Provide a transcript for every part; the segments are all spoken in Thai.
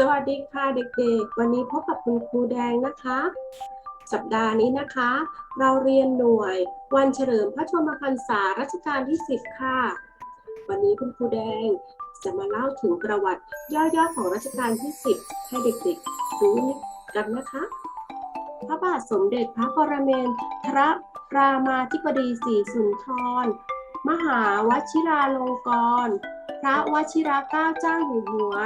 สวัสดีค่ะเด็กๆ วันนี้พบกับคุณครูแดงนะคะ สัปดาห์นี้นะคะ เราเรียนหน่วยวันเฉลิมพระชนมพรรษารัชกาลที่ 10 ค่ะ วันนี้คุณครูแดงจะมาเล่าถึงประวัติย่อๆของรัชกาลที่ 10 ให้เด็กๆรู้กันนะคะ พระบาทสมเด็จพระปรเมนทรรามาธิบดีศรีสุนทร มหาวชิราลงกรณ์พระวชิรเกล้าเจ้าอยู่หัว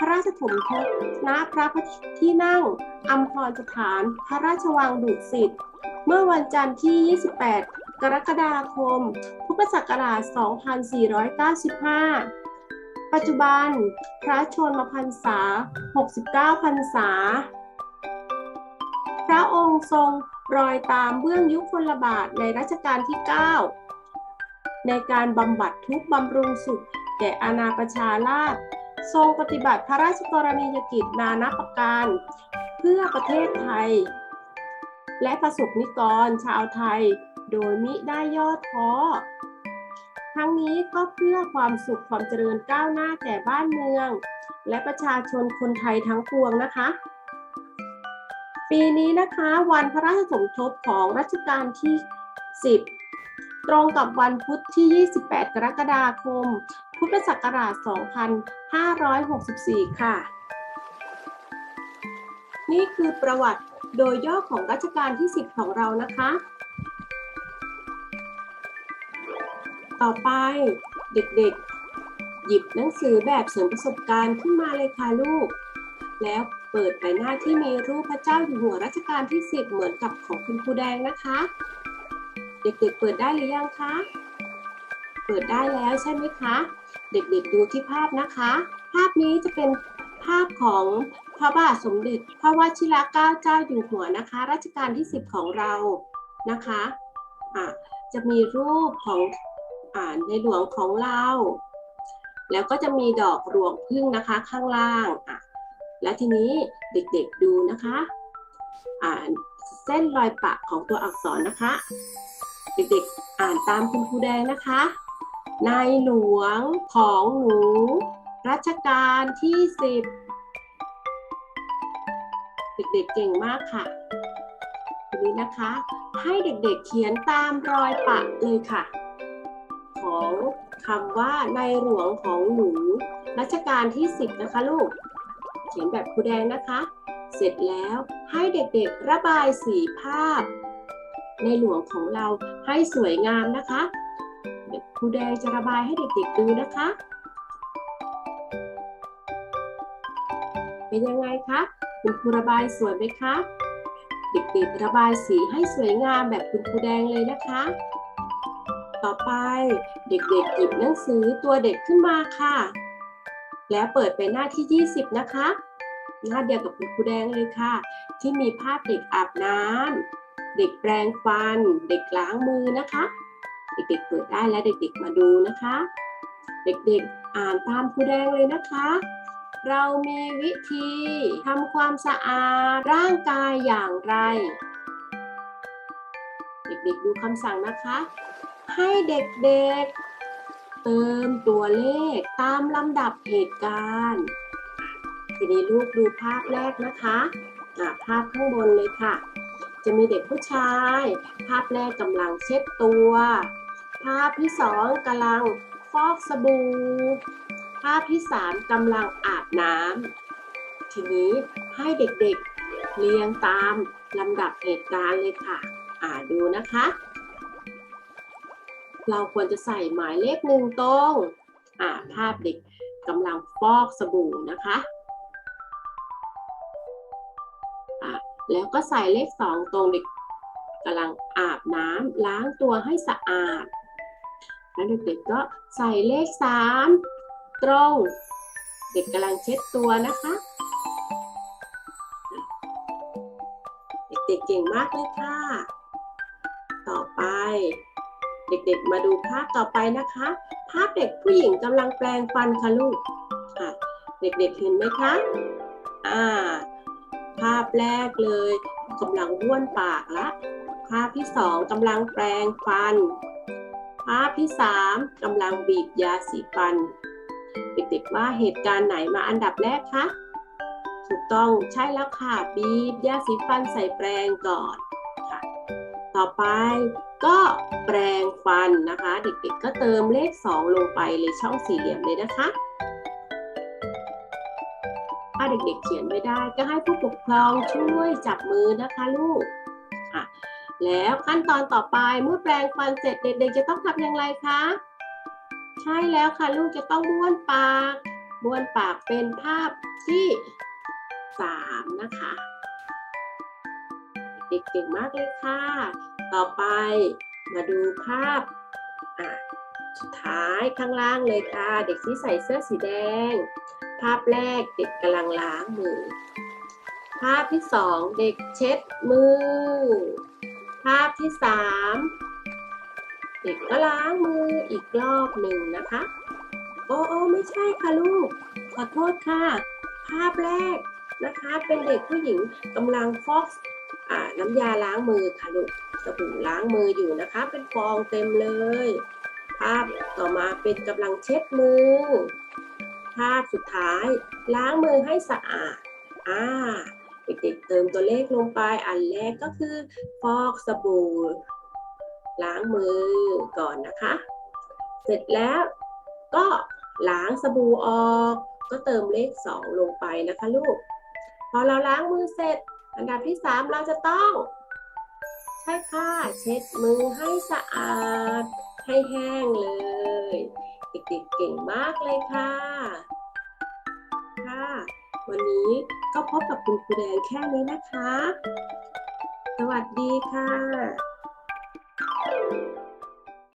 พระราชถมทบณพระที่นั่งอัมพรสถาน พระราชวังดุสิต เมื่อวันจันทร์ที่ 28 กรกฎาคม พุทธศักราช 2495 ปัจจุบัน พระชนมพรรษา 69 พรรษา พระองค์ทรงรอยตามเบื้องยุคลบาทในรัชกาลที่ 9 ในการบำบัดทุกบำรุงสุขแก่อาณาประชาราษฎร์ ทรงปฏิบัติพระราชกรณียกิจนานาประการ เพื่อประเทศไทย และประสบนิกรชาวไทย โดยมิได้ย่อท้อทั้งนี้ก็เพื่อความสุขความเจริญก้าวหน้าแก่บ้านเมือง และประชาชนคนไทยทั้งปวงนะคะ ปีนี้นะคะวันพระราชสมทบของรัชกาลที่ 10 ตรงกับวันพุธที่ 28 กรกฎาคม พุทธศักราช 2564 ค่ะ นี่คือประวัติโดยย่อของรัชกาลที่ 10 ของเรานะคะ ต่อไปเด็กๆ หยิบหนังสือแบบเสริมประสบการณ์ขึ้นมาเลยค่ะลูก แล้วเปิดไปหน้าที่มีรูปพระเจ้าอยู่หัวรัชกาลที่ 10 เหมือนกับของคุณครูแดงนะคะ เด็กๆ เปิดได้หรือยังคะ เปิดได้แล้วใช่ไหมคะ เด็กๆดูที่ภาพนะคะ ภาพนี้จะเป็นภาพของพระบาทสมเด็จ พระวชิรเกล้าเจ้าอยู่หัวนะคะ รัชกาลที่ 10 ของเรานะคะะจะมีรูปของอในหลวงของเรา แล้วก็จะมีดอกรวงพึ่งนะคะข้างล่างอะและทีนี้เด็กๆดูนะคะอ่านเส้นรอยปะของตัวอักษรนะคะ เด็กๆอ่านตามคุณครูแดงนะคะ ในหลวงของหนู รัชกาลที่สิบเด็กๆเก่งมากค่ะทีนี้นะคะ ให้เด็กๆเขียนตามรอยปะเลยค่ะ ของคำว่าในหลวงของหนูรัชกาลที่สิบนะคะลูก เขียนแบบครูแดงนะคะ เสร็จแล้วให้เด็กๆระบายสีภาพ ในหลวงของเราให้สวยงามนะคะ ครูแดงจะระบายให้เด็กๆดูนะคะ เป็นยังไงคะคุณครูระบายสวยไหมคะ เด็กๆระบายสีให้สวยงามแบบคุณครูแดงเลยนะคะ ต่อไปเด็กๆหยิบหนังสือตัวเด็กขึ้นมาค่ะ แล้วเปิดไปหน้าที่ 20 นะคะ หน้าเดียวกับคุณครูแดงเลยค่ะ ที่มีภาพเด็กอาบน้ำเด็กแปรงฟัน เด็กล้างมือนะคะ เด็กๆเปิดได้และเด็กๆมาดูนะคะ เด็กๆอ่านตามครูแดงเลยนะคะ เรามีวิธีทำความสะอาดร่างกายอย่างไร เด็กๆดูคำสั่งนะคะ ให้เด็กๆ เติมตัวเลขตามลำดับเหตุการณ์ ทีนี้ลูกดูภาพแรกนะคะอ่าภาพข้างบนเลยค่ะจะมีเด็กผู้ชาย ภาพแรกกำลังเช็ดตัว ภาพที่สองกำลังฟอกสบู่ ภาพที่สามกำลังอาบน้ำ ทีนี้ให้เด็กๆเรียงตามลำดับเหตุการณ์เลยค่ะ อ่าดูนะคะ เราควรจะใส่หมายเลขหนึ่งตรง อ่าภาพเด็กกำลังฟอกสบู่นะคะอ่าแล้วก็ใส่เลขสองตรงเด็กกำลังอาบน้ำล้างตัวให้สะอาด แล้วเด็กๆก็ใส่เลขสามตรง เด็กกำลังเช็ดตัวนะคะ เด็กๆเก่งมากเลยค่ะ ต่อไป เด็กๆมาดูภาพต่อไปนะคะ ภาพเด็กผู้หญิงกำลังแปลงฟันค่ะลูกอะเด็กๆเห็นไหมคะอ่าภาพแรกเลยกำลังบ้วนปากละ ภาพที่สองกำลังแปลงฟัน ภาพที่สามกำลังบีบยาสีฟัน เด็กๆว่าเหตุการณ์ไหนมาอันดับแรกคะถูกต้องใช่แล้วค่ะ บีบยาสีฟันใส่แปรงก่อนค่ะ ต่อไปก็แปรงฟันนะคะ เด็กๆก็เติมเลข 2 ลงไปเลยช่องสี่เหลี่ยมเลยนะคะ ถ้าเด็กๆเขียนไม่ได้ก็ให้ผู้ปกครองช่วยจับมือนะคะลูกค่ะ แล้วขั้นตอนต่อไปเมื่อแปรงฟันเสร็จเด็กๆจะต้องทำอย่างไรคะ ใช่แล้วค่ะลูกจะต้องบ้วนปากบ้วนปากเป็นภาพที่สามนะคะ เด็กเก่งมากเลยค่ะ ต่อไปมาดูภาพอะสุดท้ายข้างล่างเลยค่ะ เด็กที่ใส่เสื้อสีแดง ภาพแรกเด็กกำลังล้างมือ ภาพที่สองเด็กเช็ดมือ ภาพที่สามเด็กก็ล้างมืออีกรอบหนึ่งนะคะ โอ้โอไม่ใช่ค่ะลูก ขอโทษค่ะ ภาพแรกนะคะ เป็นเด็กผู้หญิงกำลังฟอกน้ำยาล้างมือค่ะลูกสบู่ล้างมืออยู่นะคะ เป็นฟองเต็มเลย ภาพต่อมาเป็นกำลังเช็ดมือ ภาพสุดท้าย ล้างมือให้สะอาดอ่า เด็กๆเติมตัวเลขลงไปอันแรกก็คือ ฟอกสบู่ ล้างมือก่อนนะคะ เสร็จแล้วก็ล้างสบู่ออก ก็เติมเลข 2 ลงไปนะคะลูก พอเราล้างมือเสร็จ อันดับที่ 3 เราจะต้องใช่ค่ะเช็ดมือให้สะอาดให้แห้งเลย เด็กๆเก่งมากเลยค่ะค่ะ วันนี้ก็พบกับคุณครูแดงแค่นี้นะคะ สวัสดีค่ะ